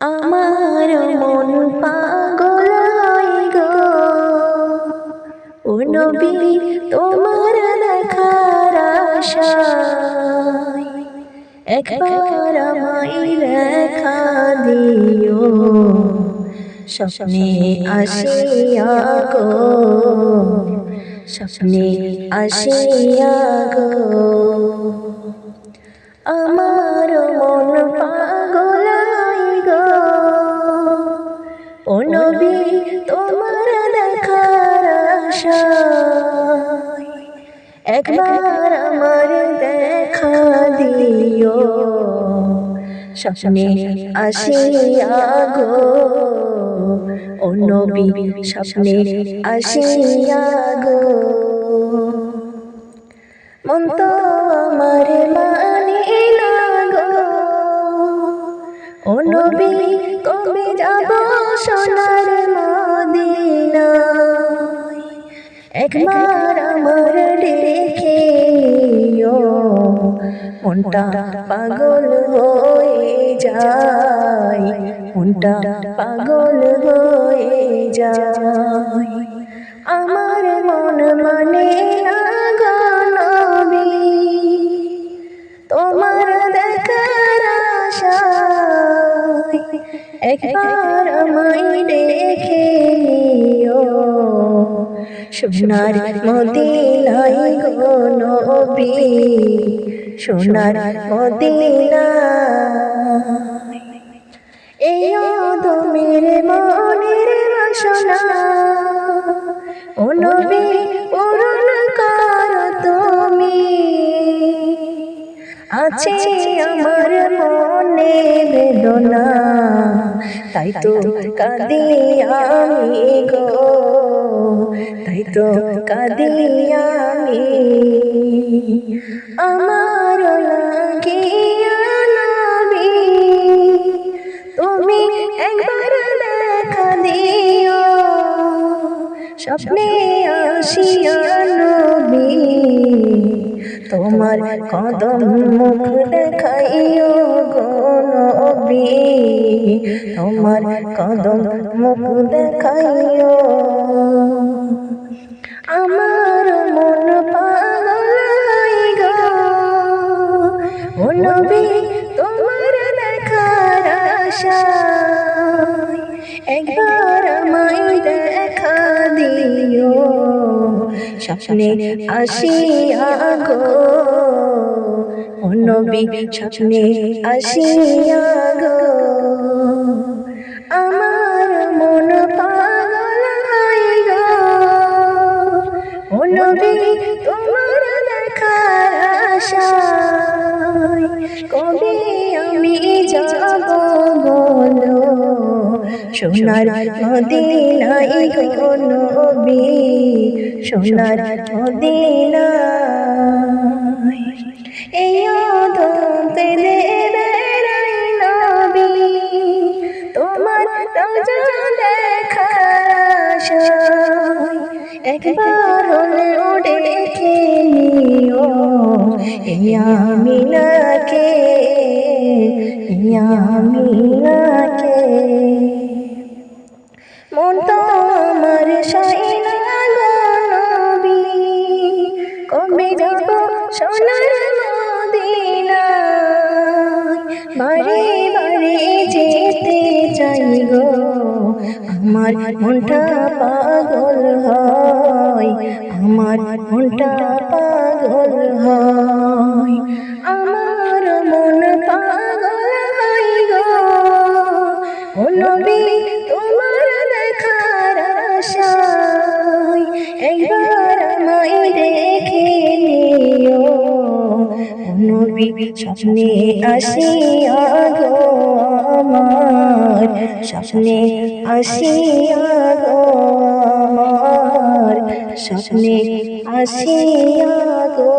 আমার মন পাগল গো। ও নবী, তোমার দেখার একবার আমায় দেখা দিও। স্বপ্নে আসিয়া গো, স্বপ্নে আসিয়া গো। আমার মন পাগল আশায় একবার আমার দেখা দিও। স্বপ্নে আসিয়া গো। ও নবী স্বপ্নে আসিয়া গো। একবার আমার দেখে মনটা পাগল হয়ে যায়। মনটা পাগল হয়ে যায় আমার মন মানে না গো তোমার দেখার আশায় একবার আমায় সোনার মদিনায় গো নবী, সোনার মদিনায় এই অদমের মনের বাসনা, ও নবী, পূরণ কর তুমি। আছে আমার মনে বেদনা, তাই তো কাঁদি আমি গো। তাই তো কাঁদি আমি আমার তুমি একবার দেখা দিও, স্বপ্নে তোমার কদম মুখ দেখাইও গো তোমার কদম মুখ দেখাইও। আশায় একবার আমায় দেখা দিও। স্বপ্নে আসিয়া গো। নবী স্বপ্নে আসিয়া গো। আমার মন পাগল হয় গো ও নবী তোমার দেখার আশায় কবে আমি যাব বলো? সোনার মদিনায় গো নবী সোনার মদিনায় তোমার একবার ডেকে নিও ইয়ামিনাকে ইয়ামিনাকে মন তো আমার সাইনা কবে যাব সোনার বারে বারে যেতে চাই গো, আমার মনটা পাগল হয়, আমার মনটা নবী তোমার দেখার আশায় একবার আমায় দেখে নিও। নবী স্বপ্নে আসিয়া গো আমার, স্বপ্নে আসিয়া গো আমার, স্বপ্নে আসিয়া গো